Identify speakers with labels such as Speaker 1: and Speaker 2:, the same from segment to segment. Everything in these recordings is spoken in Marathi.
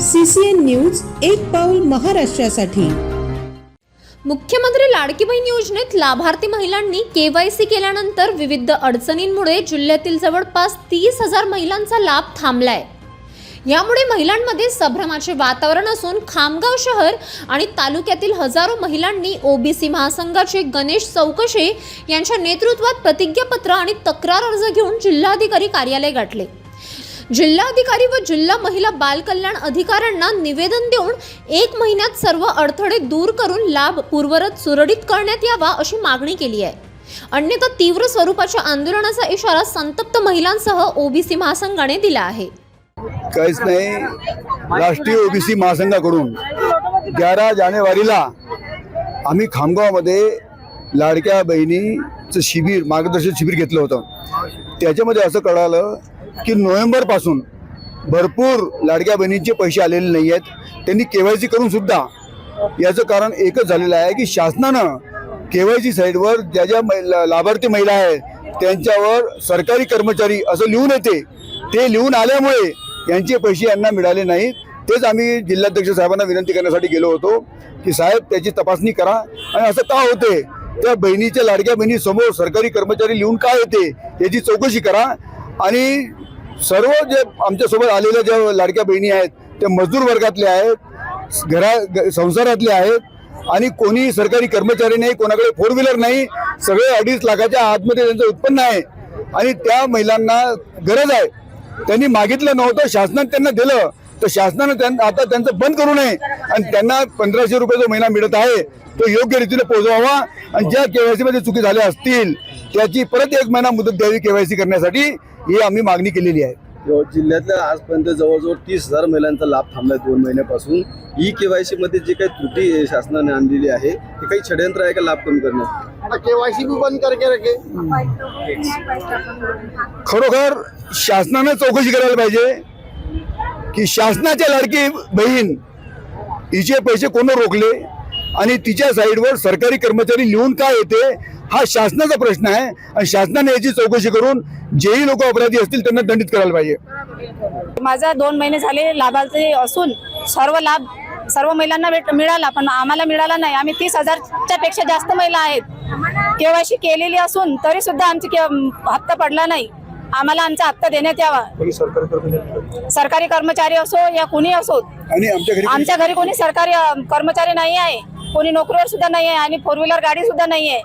Speaker 1: सीसीएन न्यूज एक पाऊल महाराष्ट्रासाठी.
Speaker 2: मुख्यमंत्री लाडकी बहीण योजनेत लाभार्थी महिलांनी केवायसी केल्यानंतर विविध अडचणींमुळे जिल्ह्यातील जवळपास तीस हजार महिलांचा लाभ थांबलाय. यामुळे महिलांमध्ये संभ्रमाचे वातावरण असून खामगाव शहर आणि तालुक्यातील हजारो महिलांनी ओबीसी महासंघाचे गणेश चौकशे यांच्या नेतृत्वात प्रतिज्ञापत्र आणि तक्रार अर्ज घेऊन जिल्हाधिकारी कार्यालय गाठले. जिल्हाधिकारी व जिल्हा महिला बाल कल्याण अधिकाऱ्यांना निवेदन देऊन एक महिन्यात सर्व अडथळे दूर करून लाभ पूर्वरत सुरळीत करण्यात यावा अशी मागणी केली आहे. अन्यथा तीव्र स्वरूपाच्या आंदोलनाचा इशारा संतप्त महिलांसह ओबीसी महासंघाने दिला आहे.
Speaker 3: काहीच नाही. राष्ट्रीय ओबीसी महासंघाकडून ग्यारा जानेवारीला आम्ही खामगावमध्ये लाडक्या बहिणीचं शिबिर मार्गदर्शन शिबिर घेतलं होतं. त्याच्यामध्ये असं कळालं की नोव्हेंबरपासून भरपूर लाडक्या बहिणींचे पैसे आलेले नाही आहेत. त्यांनी के वाय सी करून सुद्धा याचं कारण एकच झालेलं आहे की शासनानं के वाय सी साईडवर ज्या ज्या लाभार्थी महिला आहेत त्यांच्यावर सरकारी कर्मचारी असं लिहून येते. ते लिहून आल्यामुळे यांचे पैसे यांना मिळाले नाहीत. तेच आम्ही जिल्हाध्यक्ष साहेबांना विनंती करण्यासाठी गेलो होतो की साहेब त्याची तपासणी करा. आणि असं का होते? त्या बहिणीच्या लाडक्या बहिणीसमोर सरकारी कर्मचारी लिहून का येते? याची चौकशी करा. आणि सर्व जे आमच्यासोबत आलेल्या ज्या लाडक्या बहिणी आहेत त्या मजदूर वर्गातले आहेत घरा ग- संसारातले आहेत आणि कोणी सरकारी कर्मचारी नाही कोणाकडे फोर व्हीलर नाही सगळे अडीच लाखाच्या आतमध्ये त्यांचं उत्पन्न आहे आणि त्या महिलांना गरज आहे. त्यांनी मागितलं नव्हतं शासनाने त्यांना दिलं तर शासनानं त्यांना आता त्यांचं बंद करू नये आणि त्यांना पंधराशे रुपये जो महिना मिळत आहे तो योग्य रीतीने पोहोचवावा आणि ज्या केवायसीमध्ये चुकी झाल्या असतील त्याची परत एक महिना मुदत द्यावी केवायसी करण्यासाठी ही आम्ही मागणी केलेली आहे.
Speaker 4: जिल्ह्यातल्या आजपर्यंत जवळजवळ तीस हजार महिलांचा लाभ थांबलाय दोन महिन्यापासून. ई केवायसी मध्ये जी काही त्रुटी शासनाने आणलेली आहे ते काही षडयंत्र आहे का लाभ कमी करण्यात?
Speaker 5: केवायसी भी बंद करके रखे.
Speaker 3: खरोखर शासनानं चौकशी करायला पाहिजे की शासनाच्या लाडकी बहीण हिचे पैसे कोण रोखले आणि तिच्या साईडवर सरकारी कर्मचारी लिहून का येते? हा शासनाचा प्रश्न आहे आणि शासनाने याची चौकशी करून जेही लोक अपराधी असतील त्यांना दंडित करायला पाहिजे.
Speaker 6: माझा दोन महिने झाले लाभार्थी असून सर्व लाभ सर्व महिलांना भेट मिळाला पण आम्हाला मिळाला नाही. आम्ही तीस हजारच्या पेक्षा जास्त महिला आहेत. केवायसी केलेली असून तरी सुद्धा आमची के- हप्ता पडला नाही. आम्हाला आमचा हप्ता देण्यात यावा. सरकारी कर्मचारी असो? या कुणी असो
Speaker 3: आणि आमच्या घरी
Speaker 6: आमच्या घरी कोणी सरकारी कर्मचारी नाही आहे. कोणी नोकरीवर सुद्धा नाही आहे आणि फोर व्हीलर गाडी सुद्धा नाही आहे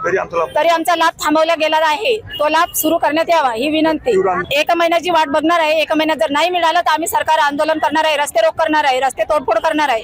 Speaker 6: तरी आमचा लाभ थांबवला गेला आहे. तो लाभ सुरू करण्यात यावा ही विनंती. एक महिन्याची वाट बघणार आहे एक महिन्यात जर नाही मिळालं तर आम्ही सरकार आंदोलन करणार आहे रस्ते रोक करणार आहे रस्ते तोडफोड करणार आहे.